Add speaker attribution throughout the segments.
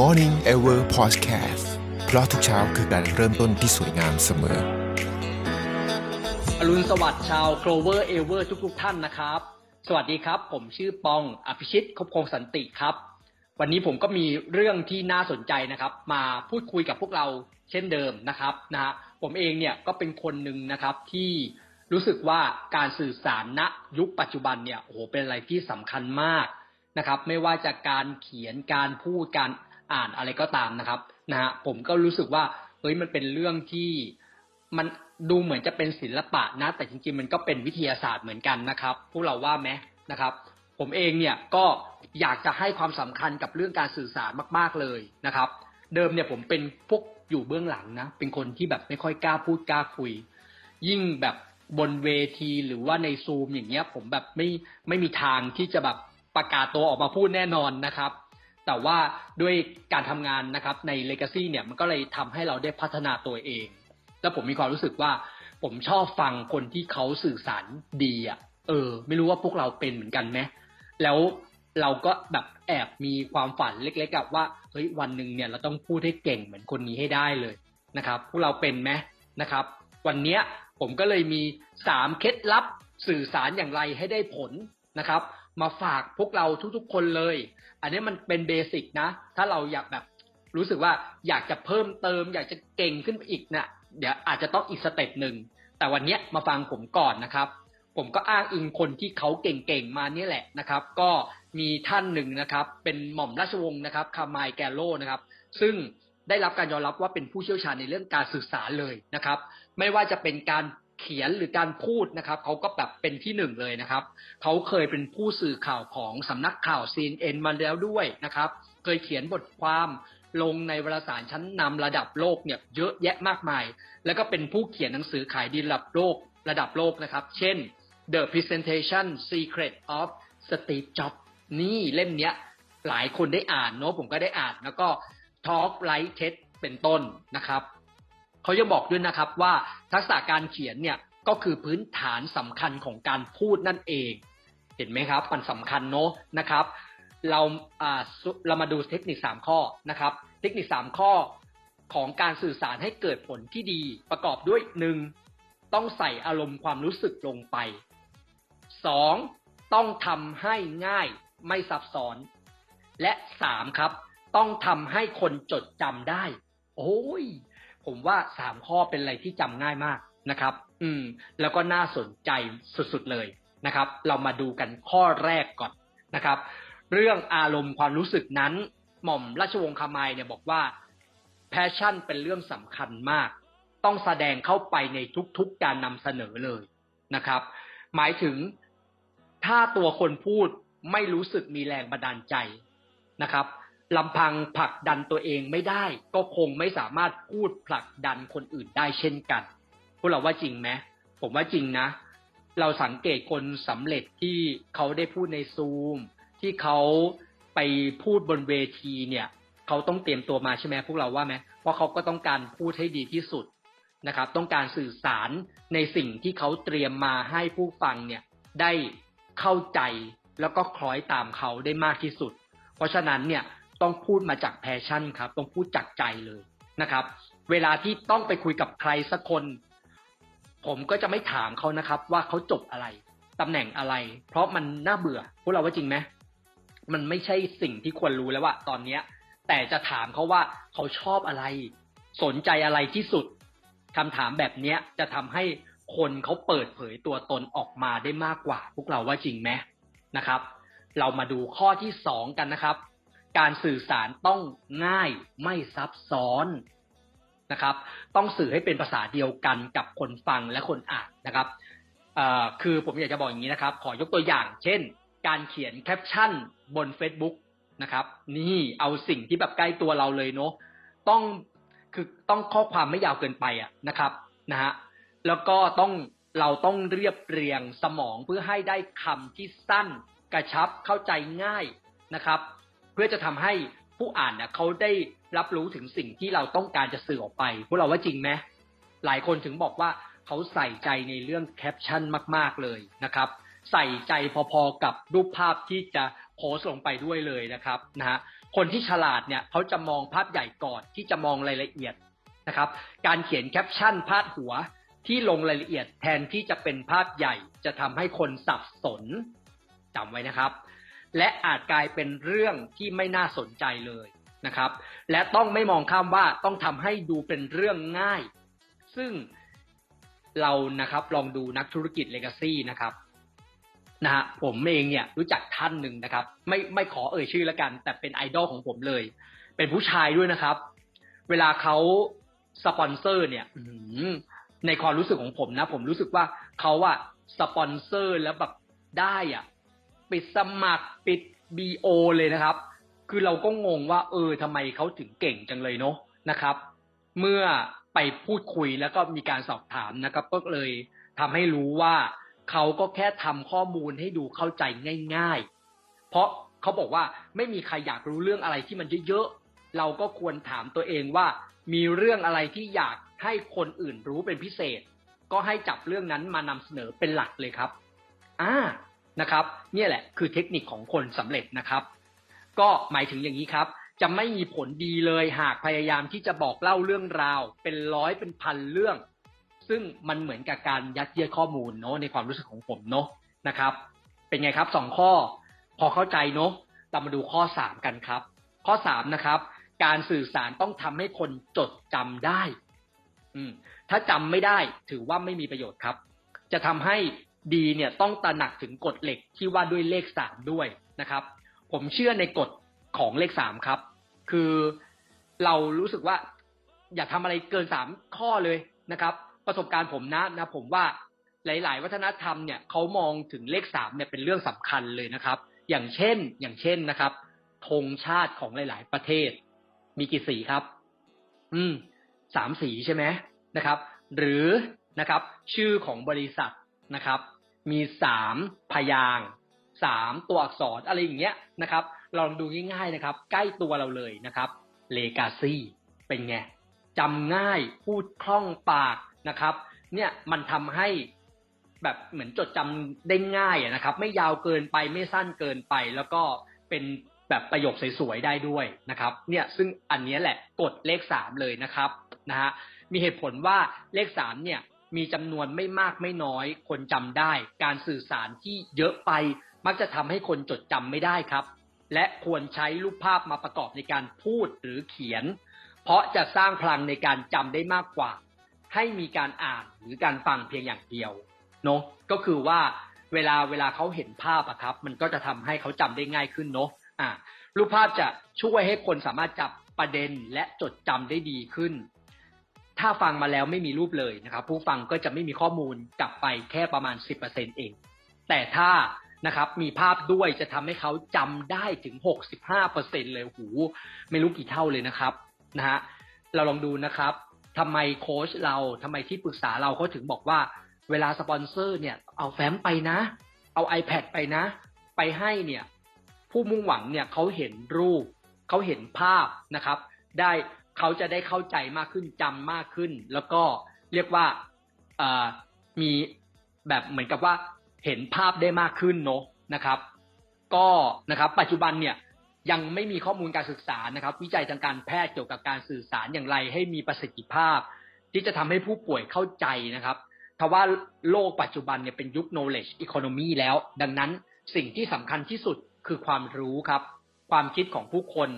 Speaker 1: Morning Ever Podcast เพราะทุกเช้าคือการเริ่มต้นที่สวยงามเสมอ
Speaker 2: อรุณสวัสดิ์ชาว Clover Ever ทุกๆท่านนะครับ สวัสดีครับ ผมชื่อปองอภิชิตคบคงสันติครับ วันนี้ผมก็มีเรื่องที่น่าสนใจนะครับ มาพูดคุยกับพวกเราเช่นเดิมนะครับนะฮะผมเองเนี่ยก็เป็นคนหนึ่งนะครับที่รู้สึกว่าการสื่อสารณยุคปัจจุบันเนี่ยโอ้โหเป็นอะไรที่สำคัญมากนะครับ ไม่ว่าจะการเขียนการพูดการ อ่านอะไรก็ตามนะครับนะฮะผมก็รู้สึกว่าเฮ้ยมันเป็นเรื่องที่มันดูเหมือนจะเป็นศิลปะนะ แต่จริงๆ มันก็เป็นวิทยาศาสตร์เหมือนกันนะครับ พวกเราว่าไหมนะครับ ผมเองเนี่ยก็อยากจะให้ความสำคัญกับเรื่องการสื่อสารมาก ๆเลยนะครับ เดิมเนี่ยผมเป็นพวกอยู่เบื้องหลังนะ เป็นคนที่แบบไม่ค่อยกล้าพูดกล้าคุย ยิ่งแบบบนเวทีหรือว่าในซูมอย่างเงี้ย ผมแบบไม่ไม่มีทางที่จะแบบประกาศตัวออกมาพูดแน่นอนนะครับ แต่ว่าด้วยการทำงานนะครับใน Legacy เนี่ยมันก็เลยทำให้เราได้พัฒนาตัวเอง แล้วผมมีความรู้สึกว่า ผมชอบฟังคนที่เขาสื่อสารดีอะเออ ไม่รู้ว่าพวกเราเป็นเหมือนกันไหมแล้วเราก็แบบแอบมีความฝันเล็กๆกับว่าเฮ้ยวันหนึ่งเนี่ยเราต้องพูดให้เก่งเหมือนคนนี้ให้ได้เลยนะครับ พวกเราเป็นไหมนะครับ วันเนี้ยผมก็เลยมีสามเคล็ดลับสื่อสารอย่างไรให้ได้ผลนะครับ มาฝากพวกเราทุกๆคนเลย อันนี้มันเป็นเบสิกนะ ถ้าเราอยากแบบรู้สึกว่าอยากจะเพิ่มเติม อยากจะเก่งขึ้นไปอีกเนี่ยเดี๋ยวอาจจะต้องอีกสเต็ปหนึ่ง แต่วันนี้มาฟังผมก่อนนะครับ ผมก็อ้างอิงคนที่เขาเก่งๆมาเนี่ยแหละนะครับ ก็มีท่านหนึ่งนะครับ เป็นหม่อมราชวงศ์นะครับ คามายแกโลนะครับ ซึ่งได้รับการยอมรับว่าเป็นผู้เชี่ยวชาญในเรื่องการสื่อสารเลยนะครับ ไม่ว่าจะเป็นการ เขียนหรือการพูดนะครับเขาก็แบบเป็นที่หนึ่งเลยนะครับเขาเคยเป็นผู้สื่อข่าวของสำนักข่าว CNN มาแล้วด้วยนะครับ เคยเขียนบทความลงในวารสารชั้นนำระดับโลกเนี่ยเยอะแยะมากมาย แล้วก็เป็นผู้เขียนหนังสือขายดีระดับโลกระดับโลกนะครับ เช่น The Presentation Secret of Steve Jobs นี่เล่มเนี้ยหลายคนได้อ่านเนาะผมก็ได้อ่าน แล้วก็ Talk Like TED เป็นต้นนะครับ เขายังบอกด้วยนะครับว่าทักษะการเขียนเนี่ยก็คือพื้นฐานสำคัญของการพูดนั่นเอง เห็นไหมครับ มันสำคัญเนาะนะครับ เราอ่าเรามาดูเทคนิค 3 ข้อนะครับ เทคนิค 3 ข้อของการสื่อสารให้เกิดผลที่ดีประกอบด้วย 1. ต้องใส่อารมณ์ความรู้สึกลงไป 2. ต้องทำให้ง่ายไม่ซับซ้อน และ 3. ครับ ต้องทำให้คนจดจำได้ โอ้ย ผมว่าสามข้อเป็นอะไรที่จำง่ายมากนะครับ อืม แล้วก็น่าสนใจสุดๆเลยนะครับ เรามาดูกันข้อแรกก่อนนะครับ เรื่องอารมณ์ความรู้สึกนั้น หม่อมราชวงศ์คามายเนี่ยบอกว่าแพชชั่นเป็นเรื่องสำคัญมาก ต้องแสดงเข้าไปในทุกๆการนำเสนอเลยนะครับ หมายถึงถ้าตัวคนพูดไม่รู้สึกมีแรงบันดาลใจนะครับ ลำพังผลักดันตัวเองไม่ได้ ก็คงไม่สามารถพูดผลักดันคนอื่นได้เช่นกัน พวกเราว่าจริงไหมผมว่าจริงนะ เราสังเกตคนสำเร็จที่เขาได้พูดในซูม ที่เขาไปพูดบนเวทีเนี่ย เขาต้องเตรียมตัวมาใช่ไหมพวกเราว่าไหมเพราะเขาก็ต้องการพูดให้ดีที่สุดนะครับ ต้องการสื่อสารในสิ่งที่เขาเตรียมมาให้ผู้ฟังเนี่ยได้เข้าใจแล้วก็คล้อยตามเขาได้มากที่สุด เพราะฉะนั้นเนี่ย ต้องพูดมาจากแพชชั่นครับ ต้องพูดจากใจเลยนะครับ เวลาที่ต้องไปคุยกับใครสักคน ผมก็จะไม่ถามเขานะครับ ว่าเขาจบอะไรตำแหน่งอะไร เพราะมันน่าเบื่อพวกเราว่าจริงไหมมันไม่ใช่สิ่งที่ควรรู้แล้วว่าตอนเนี้ย แต่จะถามเขาว่าเขาชอบอะไร สนใจอะไรที่สุดคำถามแบบเนี้ยจะทำให้คนเขาเปิดเผยตัวตนออกมาได้มากกว่า พวกเราว่าจริงไหมนะครับ เรามาดูข้อที่สองกันนะครับ การสื่อสารต้องง่ายไม่ซับซ้อนนะครับ ต้องสื่อให้เป็นภาษาเดียวกันกับคนฟังและคนอ่านนะครับคือผมอยากจะบอกอย่างนี้นะครับ ขอยกตัวอย่าง เช่น การเขียนแคปชั่นบน Facebook นะครับ นี่เอาสิ่งที่แบบใกล้ตัวเราเลยเนาะต้องคือต้องข้อความไม่ยาวเกินไปอะนะครับนะฮะแล้วก็ต้องเราต้องเรียบเรียงสมองเพื่อให้ได้คำที่สั้นกระชับเข้าใจง่ายนะครับ เพื่อจะทำให้ผู้อ่านเนี่ยเขาได้รับรู้ถึงสิ่งที่เราต้องการจะสื่อออกไป พวกเราว่าจริงไหมหลายคนถึงบอกว่าเขาใส่ใจในเรื่องแคปชั่นมาก ๆเลยนะครับ ใส่ใจพอๆกับรูปภาพที่จะโพสต์ลงไปด้วยเลยนะครับนะฮะคนที่ฉลาดเนี่ยเขาจะมองภาพใหญ่ก่อนที่จะมองรายละเอียดนะครับ การเขียนแคปชั่นพาดหัวที่ลงรายละเอียดแทนที่จะเป็นภาพใหญ่จะทำให้คนสับสนจำไว้นะครับ และอาจกลายเป็นเรื่องที่ไม่น่าสนใจเลยนะครับ และต้องไม่มองข้ามว่าต้องทำให้ดูเป็นเรื่องง่าย ซึ่งเรานะครับลองดูนักธุรกิจเลกาซี่นะครับนะฮะผมเองเนี่ยรู้จักท่านหนึ่งนะครับ ไม่ไม่ขอเอ่ยชื่อแล้วกัน แต่เป็นไอดอลของผมเลย เป็นผู้ชายด้วยนะครับ เวลาเขาสปอนเซอร์เนี่ยในความรู้สึกของผมนะ ผมรู้สึกว่าเขาอะสปอนเซอร์แล้วแบบได้อะ ปิดสมัครปิดบีโอเลยนะครับ คือเราก็งงว่า เออทำไมเขาถึงเก่งจังเลยเนาะนะครับ เมื่อไปพูดคุยแล้วก็มีการสอบถามนะครับ ก็เลยทำให้รู้ว่าเขาก็แค่ทำข้อมูลให้ดูเข้าใจง่าย ๆ เพราะเขาบอกว่าไม่มีใครอยากรู้เรื่องอะไรที่มันเยอะๆ เราก็ควรถามตัวเองว่า มีเรื่องอะไรที่อยากให้คนอื่นรู้เป็นพิเศษ ก็ให้จับเรื่องนั้นมานำเสนอเป็นหลักเลยครับ อ่า นะครับเนี่ยแหละคือเทคนิคของคนสำเร็จนะครับ ก็หมายถึงอย่างนี้ครับ จะไม่มีผลดีเลยหากพยายามที่จะบอกเล่าเรื่องราว เป็นร้อยเป็นพันเรื่อง ซึ่งมันเหมือนกับการยัดเยียดข้อมูลเนาะในความรู้สึกของผมเนาะนะครับ เป็นไงครับสองข้อ พอเข้าใจเนาะเรามาดูข้อสามกันครับ ข้อสามนะครับ การสื่อสารต้องทำให้คนจดจำได้ อืมถ้าจำไม่ได้ถือว่าไม่มีประโยชน์ครับ จะทำให้ ดีเนี่ยต้องตระหนักถึงกฎเหล็กที่ว่าด้วยเลขสามด้วยนะครับ ผมเชื่อในกฎของเลขสามครับ คือเรารู้สึกว่า อย่าทำอะไรเกินสามข้อเลยนะครับ ประสบการณ์ผมนะนะผมว่าหลาย ๆ วัฒนธรรมเนี่ยเขามองถึงเลขสามเนี่ยเป็นเรื่องสำคัญเลยนะครับ อย่างเช่นอย่างเช่นนะครับธงชาติของหลาย ๆ ประเทศ มีกี่สีครับ อืมสามสีใช่ไหมนะครับ หรือนะครับ ชื่อของบริษัทนะครับ มีสามพยางสามตัวอักษรอะไรอย่างเงี้ยนะครับลองดูง่ายๆนะครับ ใกล้ตัวเราเลยนะครับ legacy เป็นไงจำง่ายพูดคล่องปากนะครับ เนี่ยมันทำให้แบบเหมือนจดจำได้ง่ายนะครับ ไม่ยาวเกินไปไม่สั้นเกินไป แล้วก็เป็นแบบประโยคสวยๆได้ด้วยนะครับ เนี่ยซึ่งอันนี้แหละกฎเลขสามเลยนะครับนะฮะมีเหตุผลว่าเลขสามเนี่ย มีจำนวนไม่มากไม่น้อย คนจำได้ การสื่อสารที่เยอะไป มักจะทำให้คนจดจำไม่ได้ครับ และควรใช้รูปภาพมาประกอบในการพูดหรือเขียน เพราะจะสร้างพลังในการจำได้มากกว่า ให้มีการอ่านหรือการฟังเพียงอย่างเดียวเนาะก็คือว่าเวลาเวลาเขาเห็นภาพอะครับ มันก็จะทำให้เขาจำได้ง่ายขึ้นเนาะอ่ารูปภาพจะช่วยให้คนสามารถจับประเด็นและจดจำได้ดีขึ้น ถ้าฟังมาแล้วไม่มีรูปเลยนะครับผู้ฟังก็จะไม่มีข้อมูลกลับไปแค่ประมาณ 10%เอง แต่ถ้านะครับมีภาพด้วยจะทำให้เขาจำได้ถึง 65%เลยโอ้โหไม่รู้กี่เท่าเลยนะครับนะฮะเราลองดูนะครับทำไมโค้ชเราทำไมที่ปรึกษาเราเขาถึงบอกว่า เวลาสปอนเซอร์เนี่ยเอาแฟ้มไปนะ เอา iPad ไปนะ ไปให้เนี่ยผู้มุ่งหวังเนี่ยเขาเห็นรูปเขาเห็นภาพนะครับ ได้ เขาจะได้เข้าใจมากขึ้นจำมากขึ้น แล้วก็เรียกว่าเอมีแบบเหมือนกับว่าเห็นภาพได้มากขึ้นเนาะนะครับ ก็นะครับ ปัจจุบันเนี่ยยังไม่มีข้อมูลการศึกษานะครับ วิจัยทางการแพทย์เกี่ยวกับการสื่อสารอย่างไร ให้มีประสิทธิภาพ ที่จะทำให้ผู้ป่วยเข้าใจนะครับทว่าโลกปัจจุบันเนี่ยเป็นยุค knowledge economy แล้ว ดังนั้นสิ่งที่สำคัญที่สุดคือความรู้ครับ ความคิดของผู้คน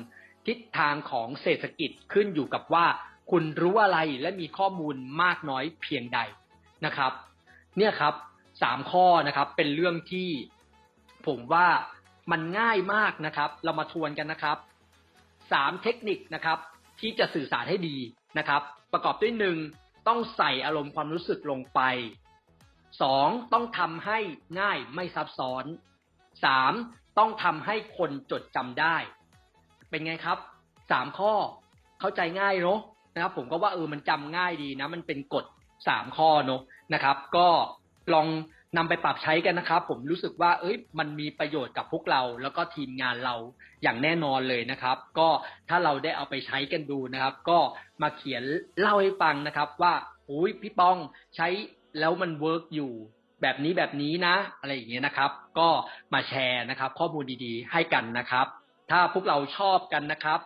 Speaker 2: ทิศทางของเศรษฐกิจขึ้นอยู่กับว่า คุณรู้อะไรและมีข้อมูลมากน้อยเพียงใดนะครับ เนี่ยครับสามข้อนะครับเป็นเรื่องที่ผมว่ามันง่ายมากนะครับ เรามาทวนกันนะครับสามเทคนิคนะครับ ที่จะสื่อสารให้ดีนะครับ ประกอบด้วยหนึ่งต้องใส่อารมณ์ความรู้สึกลงไปสองต้องทำให้ง่ายไม่ซับซ้อนสามต้องทำให้คนจดจำได้ เป็นไงครับสามข้อเข้าใจง่ายเนาะนะครับ ผมก็ว่าเออมันจำง่ายดีนะ มันเป็นกฎสามข้อเนาะนะครับ ก็ลองนำไปปรับใช้กันนะครับ ผมรู้สึกว่า เอ้ย มันมีประโยชน์กับพวกเรา แล้วก็ทีมงานเราอย่างแน่นอนเลยนะครับ ก็ถ้าเราได้เอาไปใช้กันดูนะครับ ก็มาเขียนเล่าให้ฟังนะครับ ว่าอุ้ยพี่ป้องใช้แล้วมันเวิร์กอยู่แบบนี้แบบนี้นะ อะไรอย่างเงี้ยนะครับ ก็มาแชร์นะครับ ข้อมูลดีๆ ให้กันนะครับ ถ้าพวกเราชอบกันนะครับ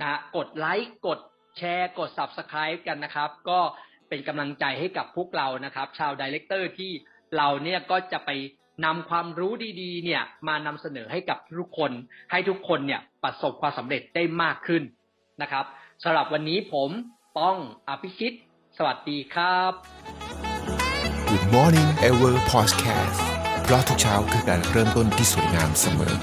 Speaker 2: นะกดไลค์กดแชร์กด Subscribe กันนะครับ ก็เป็นกำลังใจให้กับพวกเรานะครับ ชาวดีเลกเตอร์ที่เราเนี่ยก็จะไปนำความรู้ดีๆ เนี่ยมานำเสนอให้กับทุกคน ให้ทุกคนเนี่ยประสบความสำเร็จได้มากขึ้นนะครับสำหรับวันนี้ผมป้องอภิชิต สวัสดีครับ
Speaker 1: Good Morning Ever Podcast เพราะทุกเช้าคือการเริ่มต้นที่สวยงามเสมอ